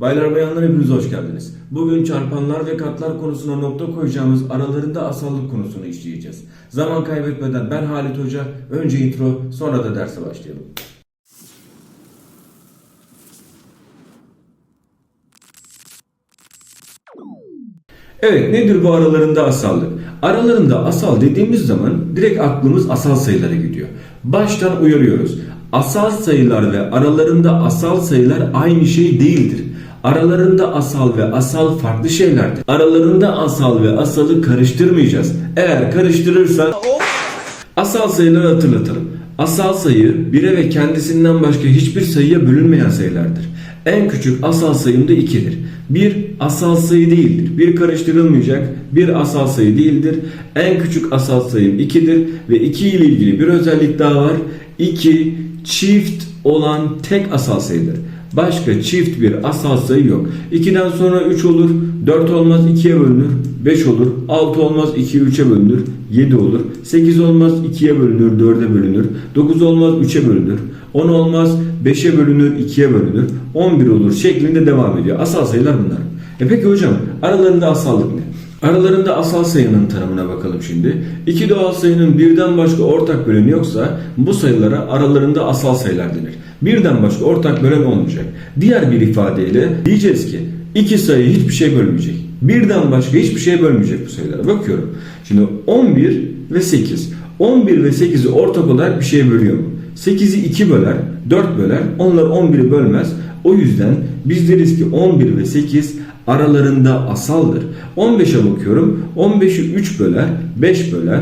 Baylar bayanlar hepiniz hoş geldiniz. Bugün çarpanlar ve katlar konusuna nokta koyacağımız aralarında asallık konusunu işleyeceğiz. Zaman kaybetmeden ben Halit Hoca, önce intro sonra da derse başlayalım. Evet nedir bu aralarında asallık? Aralarında asal dediğimiz zaman direkt aklımız asal sayılara gidiyor. Baştan uyarıyoruz. Asal sayılar ve aralarında asal sayılar aynı şey değildir. Aralarında asal ve asal farklı şeylerdir. Aralarında asal ve asalı karıştırmayacağız. Eğer karıştırırsan asal sayıları hatırlatalım. Asal sayı bire ve kendisinden başka hiçbir sayıya bölünmeyen sayılardır. En küçük asal sayım da 2'dir. Bir asal sayı değildir. Bir karıştırılmayacak bir asal sayı değildir. En küçük asal sayım 2'dir ve 2 ile ilgili bir özellik daha var. 2 çift olan tek asal sayıdır. Başka çift bir asal sayı yok. 2'den sonra 3 olur, 4 olmaz 2'ye bölünür, 5 olur, 6 olmaz 2'ye 3'e bölünür, 7 olur, 8 olmaz 2'ye bölünür, 4'e bölünür, 9 olmaz 3'e bölünür, 10 olmaz 5'e bölünür, 2'ye bölünür, 11 olur şeklinde devam ediyor. Asal sayılar bunlar. E peki hocam aralarında asallık ne? Aralarında asal sayının tanımına bakalım şimdi. İki doğal sayının birden başka ortak böleni yoksa bu sayılara aralarında asal sayılar denir. Birden başka ortak bölen olmayacak. Diğer bir ifadeyle diyeceğiz ki iki sayı hiçbir şey bölmeyecek. Birden başka hiçbir şey bölmeyecek bu sayılara. Bakıyorum. Şimdi 11 ve 8. 11 ve 8'i ortak olarak bir şey bölüyor mu? 8'i 2 böler, 4 böler. Onlar 11'i bölmez. O yüzden biz deriz ki 11 ve 8 aralarında asaldır. 15'e bakıyorum. 15'i 3 böler, 5 böler.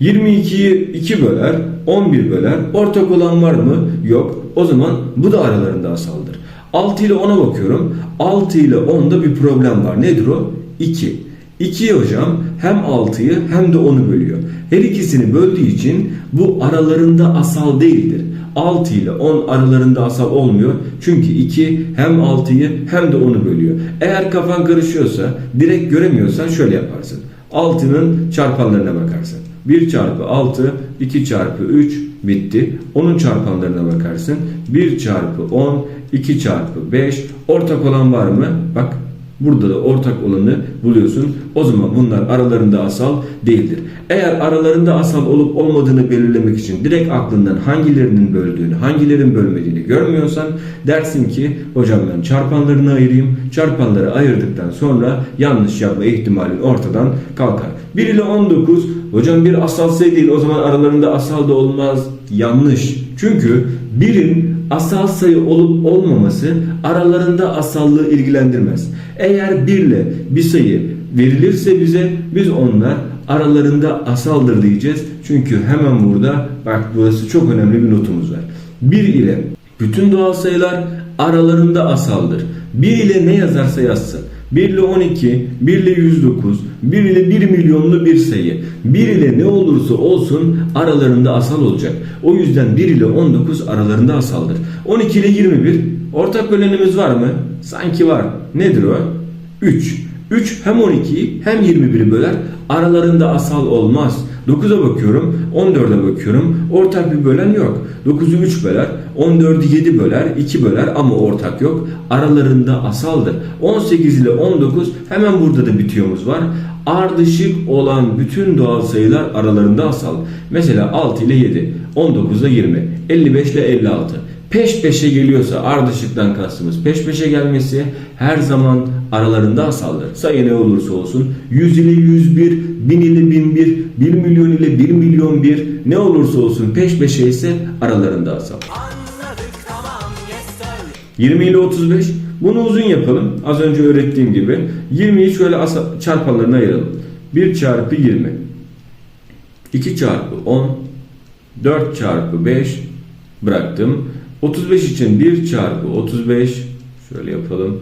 22'yi 2 böler, 11 böler. Ortak olan var mı? Yok. O zaman bu da aralarında asaldır. 6 ile 10'a bakıyorum. 6 ile 10'da bir problem var. Nedir o? 2. 2 hocam hem 6'yı hem de 10'u bölüyor. Her ikisini böldüğü için bu aralarında asal değildir. 6 ile 10 aralarında asal olmuyor. Çünkü 2 hem 6'yı hem de 10'u bölüyor. Eğer kafan karışıyorsa, direkt göremiyorsan şöyle yaparsın. 6'nın çarpanlarına bakarsın. 1 çarpı 6, 2 çarpı 3 bitti. 10'un çarpanlarına bakarsın. 1 çarpı 10, 2 çarpı 5. Ortak olan var mı? Bak Burada da ortak olanı buluyorsun. O zaman bunlar aralarında asal değildir. Eğer aralarında asal olup olmadığını belirlemek için direkt aklından hangilerinin böldüğünü, hangilerinin bölmediğini görmüyorsan dersin ki hocam ben çarpanlarını ayırayım. Çarpanları ayırdıktan sonra yanlış yapma ihtimalin ortadan kalkar. 1 ile 19 hocam bir asal sayı değil o zaman aralarında asal da olmaz. Yanlış. Çünkü birin asal sayı olup olmaması aralarında asallığı ilgilendirmez. Eğer 1 ile bir sayı verilirse bize biz onlar aralarında asaldır diyeceğiz. Çünkü hemen burada bak burası çok önemli bir notumuz var. 1 ile bütün doğal sayılar aralarında asaldır. 1 ile ne yazarsa yazsın. 1 ile 12, 1 ile 109, 1 ile 1 milyonlu bir sayı. 1 ile ne olursa olsun aralarında asal olacak. O yüzden 1 ile 19 aralarında asaldır. 12 ile 21 ortak bölenimiz var mı? Sanki var. Nedir o? 3. 3 hem 12'yi hem 21'i böler. Aralarında asal olmaz. 9'a bakıyorum, 14'e bakıyorum. Ortak bir bölen yok. 9'u 3 böler, 14'ü 7 böler, 2 böler ama ortak yok. Aralarında asaldır. 18 ile 19 hemen burada da bitiyomuz var. Ardışık olan bütün doğal sayılar aralarında asal. Mesela 6 ile 7, 19 ile 20, 55 ile 56 peş peşe geliyorsa ardışıktan kastımız peş peşe gelmesi her zaman aralarında asaldır. Sayı ne olursa olsun 100 ile 101, 1000 ile 1001, 1 milyon ile 1 milyon 1 ne olursa olsun peş peşe ise aralarında asal. 20 ile 35 bunu uzun yapalım. Az önce öğrettiğim gibi 20'yi şöyle çarpanlarına ayıralım. 1 çarpı 20 2 çarpı 10 4 çarpı 5 bıraktım. 35 için 1 çarpı 35 şöyle yapalım.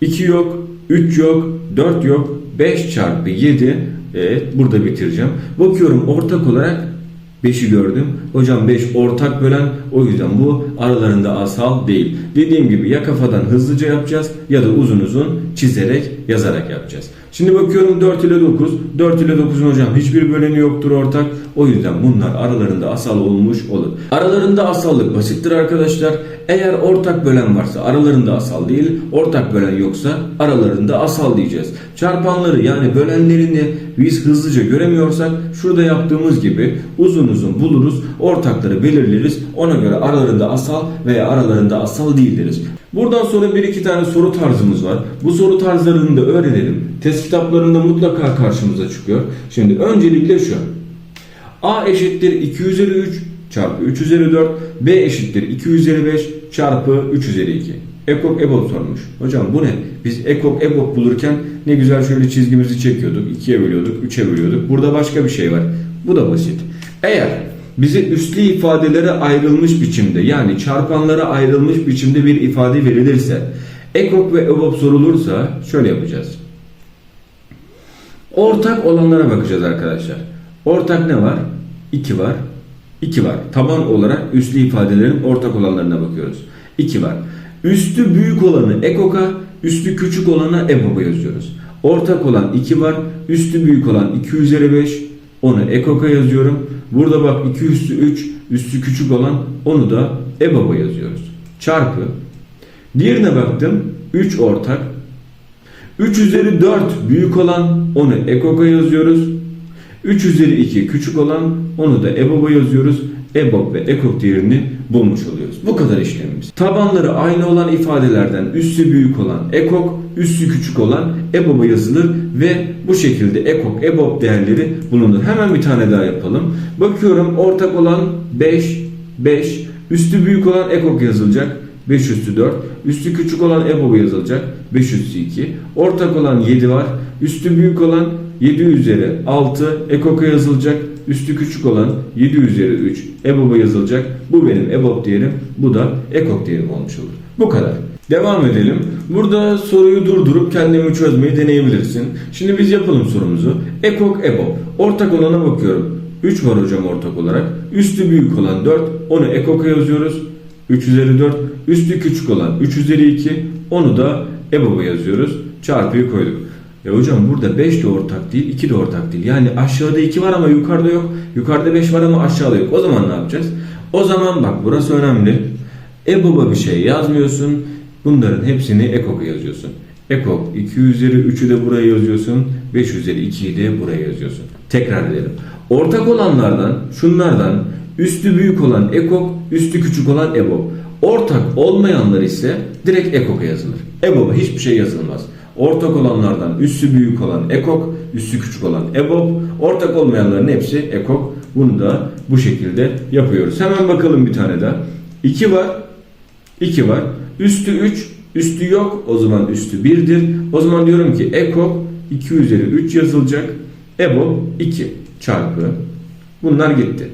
2 yok, 3 yok, 4 yok, 5 çarpı 7 evet burada bitireceğim. Bakıyorum ortak olarak 5'i gördüm. Hocam 5 ortak bölen o yüzden bu aralarında asal değil. Dediğim gibi ya kafadan hızlıca yapacağız ya da uzun uzun çizerek yazarak yapacağız. Şimdi bakıyorum 4 ile 9. 4 ile 9'un hocam hiçbir böleni yoktur ortak. O yüzden bunlar aralarında asal olmuş olur. Aralarında asallık basittir arkadaşlar. Eğer ortak bölen varsa aralarında asal değil, ortak bölen yoksa aralarında asal diyeceğiz. Çarpanları yani bölenlerini biz hızlıca göremiyorsak şurada yaptığımız gibi uzun uzun buluruz, ortakları belirleriz. Ona göre aralarında asal veya aralarında asal değil deriz. Buradan sonra bir iki tane soru tarzımız var. Bu soru tarzlarını da öğrenelim. Test kitaplarında mutlaka karşımıza çıkıyor. Şimdi öncelikle şu. A eşittir 2 üzeri 3 çarpı 3 üzeri 4. B eşittir 2 üzeri 5 çarpı 3 üzeri 2. Ekok EBOB sormuş. Hocam bu ne? Biz ekok EBOB bulurken ne güzel şöyle çizgimizi çekiyorduk. 2'ye bölüyorduk, 3'e bölüyorduk. Burada başka bir şey var. Bu da basit. Eğer bize üslü ifadelere ayrılmış biçimde yani çarpanlara ayrılmış biçimde bir ifade verilirse ekok ve EBOB sorulursa şöyle yapacağız. Ortak olanlara bakacağız arkadaşlar. Ortak ne var? 2 var. 2 var. Taban olarak üslü ifadelerin ortak olanlarına bakıyoruz. 2 var. Üstü büyük olanı ekoka, üstü küçük olana eboba yazıyoruz. Ortak olan 2 var. Üstü büyük olan 2 üzeri 5. Onu ekoka yazıyorum. Burada bak 2 üstü 3. Üstü küçük olan onu da eboba yazıyoruz. Çarpı. Diğerine baktım. 3 ortak. 3 üzeri 4 büyük olan onu ekoka yazıyoruz. 3 üzeri 2 küçük olan onu da EBOB'a yazıyoruz. EBOB ve EKOK değerini bulmuş oluyoruz. Bu kadar işlemimiz. Tabanları aynı olan ifadelerden üssü büyük olan EKOK, üssü küçük olan EBOB'a yazılır ve bu şekilde EKOK, EBOB değerleri bulunur. Hemen bir tane daha yapalım. Bakıyorum ortak olan 5, 5, üstü büyük olan EKOK yazılacak. 5 üstü 4. Üstü küçük olan EBOB yazılacak. 5 üstü 2. Ortak olan 7 var. Üstü büyük olan 7 üzeri 6 ekoka yazılacak. Üstü küçük olan 7 üzeri 3 EBOB'a yazılacak. Bu benim EBOB değerim. Bu da ekok değerim olmuş olur. Bu kadar. Devam edelim. Burada soruyu durdurup kendimi çözmeyi deneyebilirsin. Şimdi biz yapalım sorumuzu. Ekok EBOB. Ortak olana bakıyorum. 3 var hocam ortak olarak. Üstü büyük olan 4. Onu ekoka yazıyoruz. 3 üzeri 4. Üstü küçük olan 3 üzeri 2. Onu da EBOB'a yazıyoruz. Çarpıyı koyduk. E hocam burada 5 de ortak değil, 2 de ortak değil. Yani aşağıda 2 var ama yukarıda yok. Yukarıda 5 var ama aşağıda yok. O zaman ne yapacağız? O zaman bak burası önemli. EBOB'a bir şey yazmıyorsun. Bunların hepsini EKOK'a yazıyorsun. EKOK 2 üzeri 3'ü de buraya yazıyorsun. 5 üzeri 2'yi de buraya yazıyorsun. Tekrar edelim. Ortak olanlardan, şunlardan üstü büyük olan EKOK, üstü küçük olan EBOB. Ortak olmayanlar ise direkt EKOK'a yazılır. EBOB'a hiçbir şey yazılmaz. Ortak olanlardan üssü büyük olan ekok, üssü küçük olan ebob, ortak olmayanların hepsi ekok. Bunu da bu şekilde yapıyoruz. Hemen bakalım bir tane daha. 2 var. 2 var. Üstü 3, üstü yok. O zaman üstü 1'dir. O zaman diyorum ki ekok 2 üzeri 3 yazılacak. Ebob 2 çarpı. Bunlar gitti.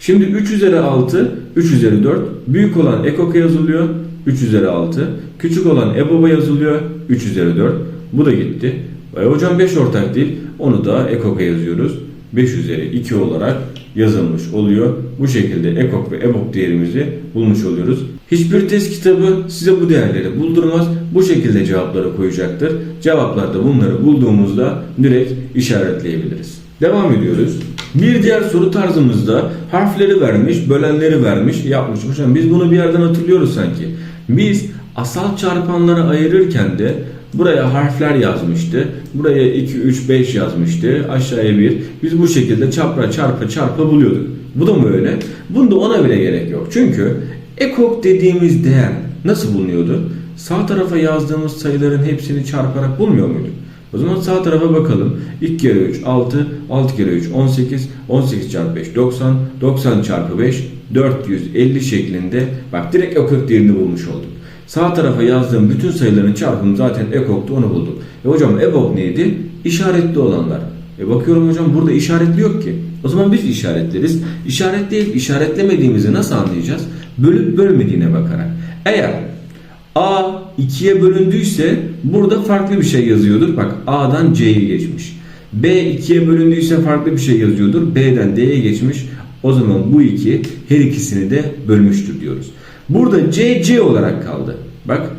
Şimdi 3 üzeri 6, 3 üzeri 4. Büyük olan ekok yazılıyor. 3 üzeri 6. Küçük olan EBOB'a yazılıyor. 3 üzeri 4. Bu da gitti. E hocam 5 ortak değil. Onu da EKOK'a yazıyoruz. 5 üzeri 2 olarak yazılmış oluyor. Bu şekilde EKOK ve EBOB değerimizi bulmuş oluyoruz. Hiçbir test kitabı size bu değerleri buldurmaz. Bu şekilde cevapları koyacaktır. Cevaplarda bunları bulduğumuzda direkt işaretleyebiliriz. Devam ediyoruz. Bir diğer soru tarzımızda harfleri vermiş, bölenleri vermiş, yapmış. Biz bunu bir yerden hatırlıyoruz sanki. Biz asal çarpanları ayırırken de buraya harfler yazmıştı. Buraya 2, 3, 5 yazmıştı. Aşağıya 1. Biz bu şekilde çapra çarpa çarpa buluyorduk. Bu da mı öyle? Bunda ona bile gerek yok. Çünkü ekok dediğimiz değer nasıl bulunuyordu? Sağ tarafa yazdığımız sayıların hepsini çarparak bulmuyor muyduk? O zaman sağ tarafa bakalım. 2 kere 3 6, 6 kere 3 18, 18 çarpı 5 90, 90 çarpı 5 450 şeklinde bak direkt ekok değerini bulmuş olduk. Sağ tarafa yazdığım bütün sayıların çarpımı zaten ekoktu onu bulduk. E hocam EBOB neydi? İşaretli olanlar. E bakıyorum hocam burada işaretli yok ki. O zaman biz işaretleriz. İşaretleyip işaretlemediğimizi nasıl anlayacağız? Bölüp bölmediğine bakarak. Eğer A 2'ye bölündüyse burada farklı bir şey yazıyordur. Bak A'dan C'ye geçmiş. B 2'ye bölündüyse farklı bir şey yazıyordur. B'den D'ye geçmiş. O zaman bu iki her ikisini de bölmüştür diyoruz. Burada C C olarak kaldı. Bak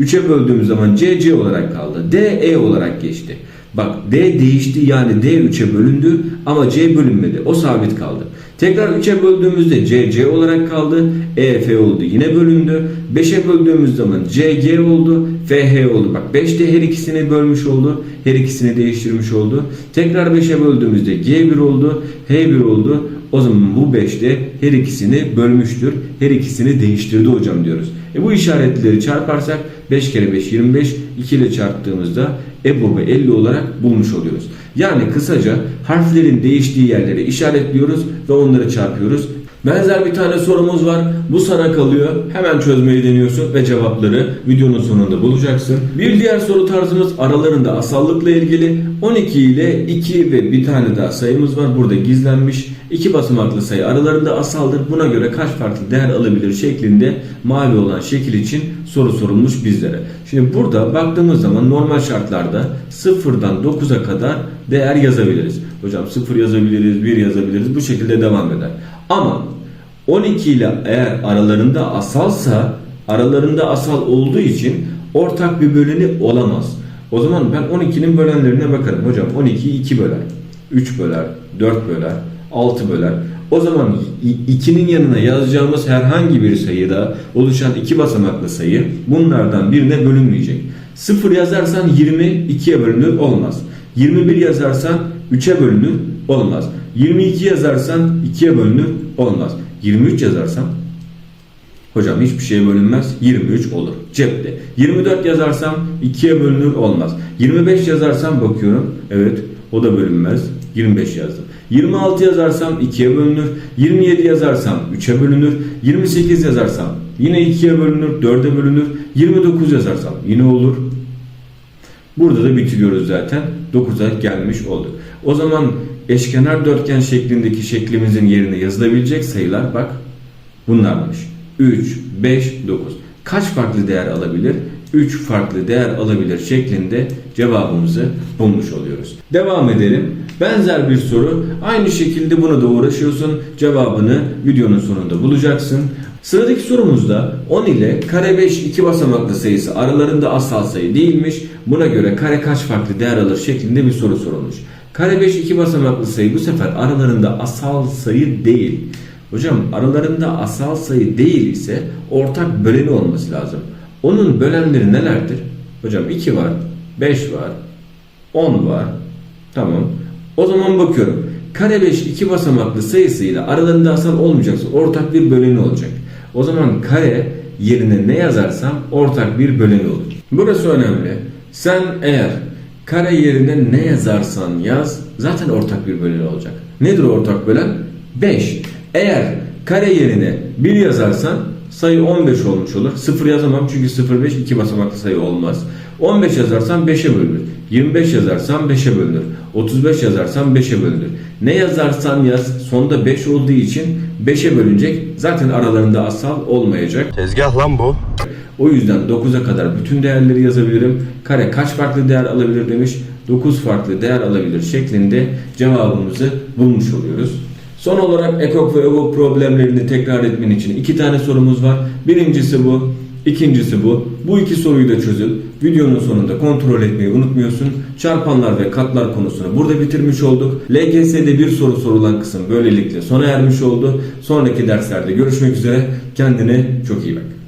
3'e böldüğümüz zaman C C olarak kaldı. D E olarak geçti. Bak D değişti yani D 3'e bölündü ama C bölünmedi. O sabit kaldı. Tekrar 3'e böldüğümüzde C C olarak kaldı. E F oldu yine bölündü. 5'e böldüğümüz zaman C G oldu. F H oldu. Bak 5 de her ikisini bölmüş oldu. Her ikisini değiştirmiş oldu. Tekrar 5'e böldüğümüzde G1 oldu. H1 oldu. O zaman bu 5 de her ikisini bölmüştür. Her ikisini değiştirdi hocam diyoruz. E bu işaretleri çarparsak 5 kere 5 25 2 ile çarptığımızda EBOB'u 50 olarak bulmuş oluyoruz. Yani kısaca harflerin değiştiği yerleri işaretliyoruz ve onları çarpıyoruz. Benzer bir tane sorumuz var. Bu sana kalıyor. Hemen çözmeyi deniyorsun ve cevapları videonun sonunda bulacaksın. Bir diğer soru tarzımız aralarında asallıkla ilgili. 12 ile 2 ve bir tane daha sayımız var. Burada gizlenmiş. İki basamaklı sayı aralarında asaldır. Buna göre kaç farklı değer alabilir şeklinde mavi olan şekil için soru sorulmuş bizlere. Şimdi burada baktığımız zaman normal şartlarda 0'dan 9'a kadar değer yazabiliriz. Hocam 0 yazabiliriz, 1 yazabiliriz. Bu şekilde devam eder. Ama 12 ile eğer aralarında asalsa aralarında asal olduğu için ortak bir böleni olamaz. O zaman ben 12'nin bölenlerine bakarım. Hocam 12'yi 2 böler, 3 böler, 4 böler, 6 böler. O zaman 2'nin yanına yazacağımız herhangi bir sayıda oluşan iki basamaklı sayı bunlardan birine bölünmeyecek. 0 yazarsan 20 2'ye bölünür olmaz. 21 yazarsan 3'e bölünür olmaz. 22 yazarsan 2'ye bölünür olmaz. 23 yazarsam hocam hiçbir şeye bölünmez 23 olur cepte. 24 yazarsam 2'ye bölünür olmaz. 25 yazarsam bakıyorum evet o da bölünmez 25 yazdım. 26 yazarsam 2'ye bölünür. 27 yazarsam 3'e bölünür. 28 yazarsam yine 2'ye bölünür, 4'e bölünür. 29 yazarsam yine olur. Burada da bitiriyoruz zaten. 9'a gelmiş olduk. O zaman eşkenar dörtgen şeklindeki şeklimizin yerine yazılabilecek sayılar bak bunlarmış. 3, 5, 9. Kaç farklı değer alabilir? 3 farklı değer alabilir şeklinde cevabımızı bulmuş oluyoruz. Devam edelim. Benzer bir soru. Aynı şekilde buna da uğraşıyorsun. Cevabını videonun sonunda bulacaksın. Sıradaki sorumuzda 10 ile kare 5 iki basamaklı sayısı aralarında asal sayı değilmiş. Buna göre kare kaç farklı değer alır şeklinde bir soru sorulmuş. Kare 5 iki basamaklı sayı bu sefer aralarında asal sayı değil. Hocam aralarında asal sayı değil ise ortak böleni olması lazım. Onun bölenleri nelerdir? Hocam 2 var, 5 var, 10 var. Tamam. O zaman bakıyorum. Kare 5 iki basamaklı sayısıyla aralarında asal olmayacaksa ortak bir böleni olacak. O zaman kare yerine ne yazarsam ortak bir böleni olur. Burası önemli. Sen eğer kare yerine ne yazarsan yaz zaten ortak bir böleni olacak. Nedir ortak bölen? 5. Eğer kare yerine 1 yazarsan sayı 15 olmuş olur. 0 yazamam çünkü 0 5 iki basamaklı sayı olmaz. 15 yazarsam 5'e bölünür. 25 yazarsam 5'e bölünür. 35 yazarsam 5'e bölünür. Ne yazarsan yaz sonda 5 olduğu için 5'e bölünecek. Zaten aralarında asal olmayacak. Tezgah lan bu. O yüzden 9'a kadar bütün değerleri yazabilirim. Kare kaç farklı değer alabilir demiş. 9 farklı değer alabilir şeklinde cevabımızı bulmuş oluyoruz. Son olarak ekok ve EBOB problemlerini tekrar etmen için iki tane sorumuz var. Birincisi bu, ikincisi bu. Bu iki soruyu da çözün. Videonun sonunda kontrol etmeyi unutmuyorsun. Çarpanlar ve katlar konusunu burada bitirmiş olduk. LGS'de bir soru sorulan kısım böylelikle sona ermiş oldu. Sonraki derslerde görüşmek üzere. Kendine çok iyi bak.